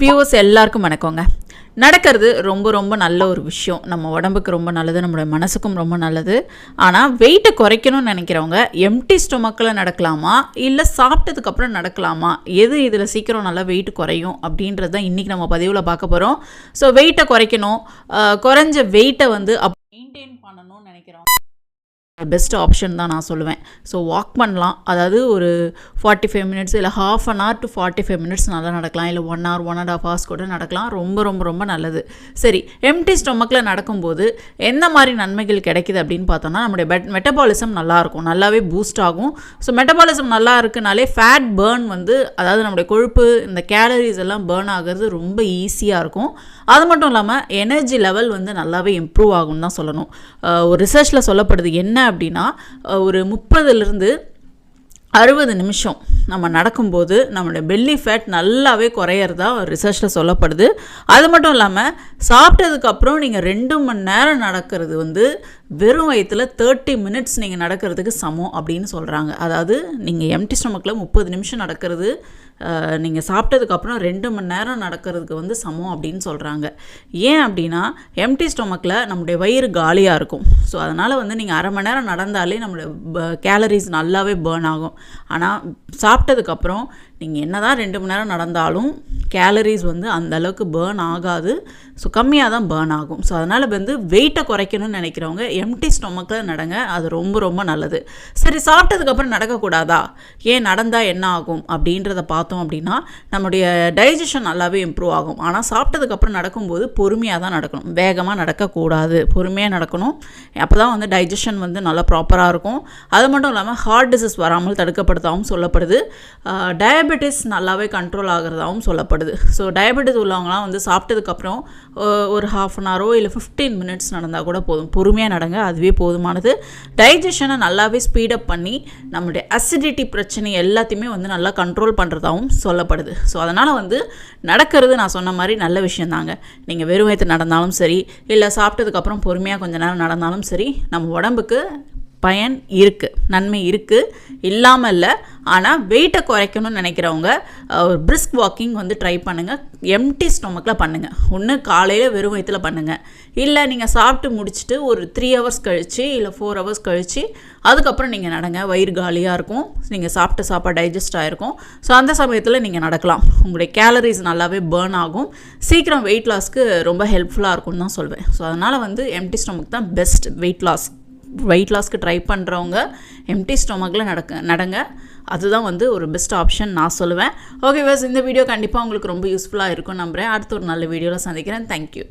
Viewers எல்லாருக்கும் வணக்கங்க. நடக்கிறது ரொம்ப ரொம்ப நல்ல ஒரு விஷயம். நம்ம உடம்புக்கு ரொம்ப நல்லது நம்மளுடைய மனசுக்கும் ரொம்ப நல்லது. ஆனால் வெயிட்டை குறைக்கணும்னு நினைக்கிறவங்க எம்டி ஸ்டொமக்கில் நடக்கலாமா? இல்லை சாப்பிட்டதுக்கப்புறம் நடக்கலாமா? எது இதில் சீக்கிரம் நல்லா வெயிட் குறையும் அப்படின்றது தான் இன்றைக்கி நம்ம பதிவில் பார்க்க போகிறோம் ஸோ வெயிட்டை குறைக்கணும். குறைஞ்ச வெயிட்டை வந்து அப் மெயின்டைன் பண்ணணும்னு நினைக்கிறோம் பெஸ்ட் ஆப்ஷன் தான் நான் சொல்லுவேன். ஸோ வாக் பண்ணலாம். அதாவது ஒரு ஃபார்ட்டி ஃபைவ் மினிட்ஸ் இல்லை half an hour to forty five minutes நல்லா நடக்கலாம். இல்லை one hour one and half hours கூட நடக்கலாம். ரொம்ப ரொம்ப ரொம்ப நல்லது. சரி எம்டி ஸ்டொமக்கில் நடக்கும்போது எந்த மாதிரி நன்மைகள் கிடைக்குது அப்படின்னு பார்த்தோம்னா நம்முடைய பெட் மெட்டபாலிசம் நல்லாயிருக்கும் நல்லாவே பூஸ்ட் ஆகும். ஸோ மெட்டபாலிசம் நல்லா இருக்குனாலே ஃபேட் பேர்ன் வந்து அதாவது நம்முடைய கொழுப்பு இந்த கேலரிஸ் எல்லாம் பேர்ன் ஆகிறது ரொம்ப ஈஸியாக இருக்கும். அது மட்டும் இல்லாமல் எனர்ஜி லெவல் வந்து நல்லாவே இம்ப்ரூவ் ஆகும்னு தான் சொல்லணும். ஒரு ரிசர்ச்சில் சொல்லப்படுது என்ன அப்படின்னா ஒரு முப்பதுலேருந்து அறுபது நிமிஷம் நம்ம நடக்கும்போது நம்மளுடைய பெல்லி ஃபேட் நல்லாவே குறையிறதா ரிசர்ச்சில் சொல்லப்படுது. அது மட்டும் இல்லாமல் சாப்பிட்டதுக்கப்புறம் நீங்கள் ரெண்டு மணி நேரம் நடக்கிறது வந்து வெறும் வயிற்றில் தேர்ட்டி மினிட்ஸ் நீங்கள் நடக்கிறதுக்கு சமம் அப்படின்னு சொல்கிறாங்க அதாவது நீங்கள் எம்டி ஸ்டொமக்கில் முப்பது நிமிஷம் நடக்கிறது நீங்கள் சாப்பிட்டதுக்கப்புறம் ரெண்டு மணி நேரம் நடக்கிறதுக்கு வந்து சமம் அப்படின்னு சொல்கிறாங்க ஏன் அப்படின்னா எம்டி ஸ்டொமக்கில் நம்முடைய வயிறு காலியாக இருக்கும். ஸோ அதனால் வந்து நீங்கள் அரை மணி நேரம் நடந்தாலே நம்மளுடைய கேலரிஸ் நல்லாவே பேர்ன் ஆகும். ஆனால் சாப்பிட்டதுக்கப்புறம் நீங்கள் என்ன தான் ரெண்டு மணி நேரம் நடந்தாலும் கேலரிஸ் வந்து அந்த அளவுக்கு பேர்ன் ஆகாது. ஸோ கம்மியாக தான் பேர்ன் ஆகும். ஸோ அதனால் வந்து வெயிட்டை குறைக்கணும்னு நினைக்கிறவங்க எம்டி ஸ்டொமக்கில் நடங்க. அது ரொம்ப ரொம்ப நல்லது. சரி சாப்பிட்டதுக்கப்புறம் நடக்கக்கூடாதா? ஏன் நடந்தால் என்ன ஆகும்? அப்படின்றத பார்த்தோம் அப்படின்னா நம்முடைய டைஜஷன் நல்லாவே இம்ப்ரூவ் ஆகும். ஆனால் சாப்பிட்டதுக்கப்புறம் நடக்கும்போது பொறுமையாக தான் நடக்கணும். வேகமாக நடக்கக்கூடாது. பொறுமையாக நடக்கணும். அப்போ தான் வந்து டைஜஷன் வந்து நல்லா ப்ராப்பராக இருக்கும். அது மட்டும் இல்லாமல் ஹார்ட் டிசீஸ் வராமல் தடுக்கப்படுத்தாமல் சொல்லப்படுது. டயபெட்டிஸ் நல்லாவே கண்ட்ரோல் ஆகிறதாகவும் சொல்லப்படுது. ஸோ டயபெட்டிஸ் உள்ளவங்களாம் வந்து சாப்பிட்டதுக்கப்புறம் ஒரு ஹாஃப் அன் ஹவரோ இல்லை ஃபிஃப்டீன் மினிட்ஸ் நடந்தால் கூட போதும். பொறுமையாக நடங்க அதுவே போதுமானது. டைஜஷனை நல்லாவே ஸ்பீடப் பண்ணி நம்மளுடைய அசிடிட்டி பிரச்சனை எல்லாத்தையுமே வந்து நல்லா கண்ட்ரோல் பண்ணுறதாகவும் சொல்லப்படுது. ஸோ அதனால் வந்து நடக்கிறது நான் சொன்ன மாதிரி நல்ல விஷயந்தாங்க. நீங்கள் வெறும் வயிற்று நடந்தாலும் சரி இல்லை சாப்பிட்டதுக்கப்புறம் பொறுமையாக கொஞ்ச நேரம் நடந்தாலும் சரி நம்ம உடம்புக்கு பயன் இருக்குது நன்மை இருக்குது இல்லாமல் இல்லை ஆனால் வெயிட்டை குறைக்கணும்னு நினைக்கிறவங்க ஒரு பிரிஸ்க் வாக்கிங் வந்து ட்ரை பண்ணுங்கள் எம்டி ஸ்டொமக்கில் பண்ணுங்கள் ஒன்று காலையில் வெறும் வயிற்றில் பண்ணுங்கள் இல்லை நீங்கள் சாப்பிட்டு முடிச்சுட்டு ஒரு த்ரீ ஹவர்ஸ் கழித்து இல்லை ஃபோர் ஹவர்ஸ் கழித்து அதுக்கப்புறம் நீங்கள் நடங்க. வயிறு காலியாக இருக்கும். நீங்கள் சாப்பிட்ட சாப்பாடு டைஜஸ்ட் ஆகிருக்கும் ஸோ அந்த சமயத்தில் நீங்கள் நடக்கலாம். உங்களுடைய கேலரிஸ் நல்லாவே பேர்ன் ஆகும். சீக்கிரம் வெயிட் லாஸ்க்கு ரொம்ப ஹெல்ப்ஃபுல்லாக இருக்கும்னு தான் சொல்வேன். ஸோ அதனால் வந்து எம்டி ஸ்டொமக் தான் பெஸ்ட் வெயிட் லாஸ் வெயிட் லாஸ்க்கு ட்ரை பண்ணுறவங்க எம்டி ஸ்டொமக்கில் நடக்க நடங்க. அதுதான் வந்து ஒரு பெஸ்ட் ஆப்ஷன் நான் சொல்லுவேன். ஓகே பஸ் இந்த வீடியோ கண்டிப்பாக உங்களுக்கு ரொம்ப யூஸ்ஃபுல்லாக இருக்கும் நம்புகிறேன் அடுத்த ஒரு நல்ல வீடியோவில் சந்திக்கிறேன். தேங்க்யூ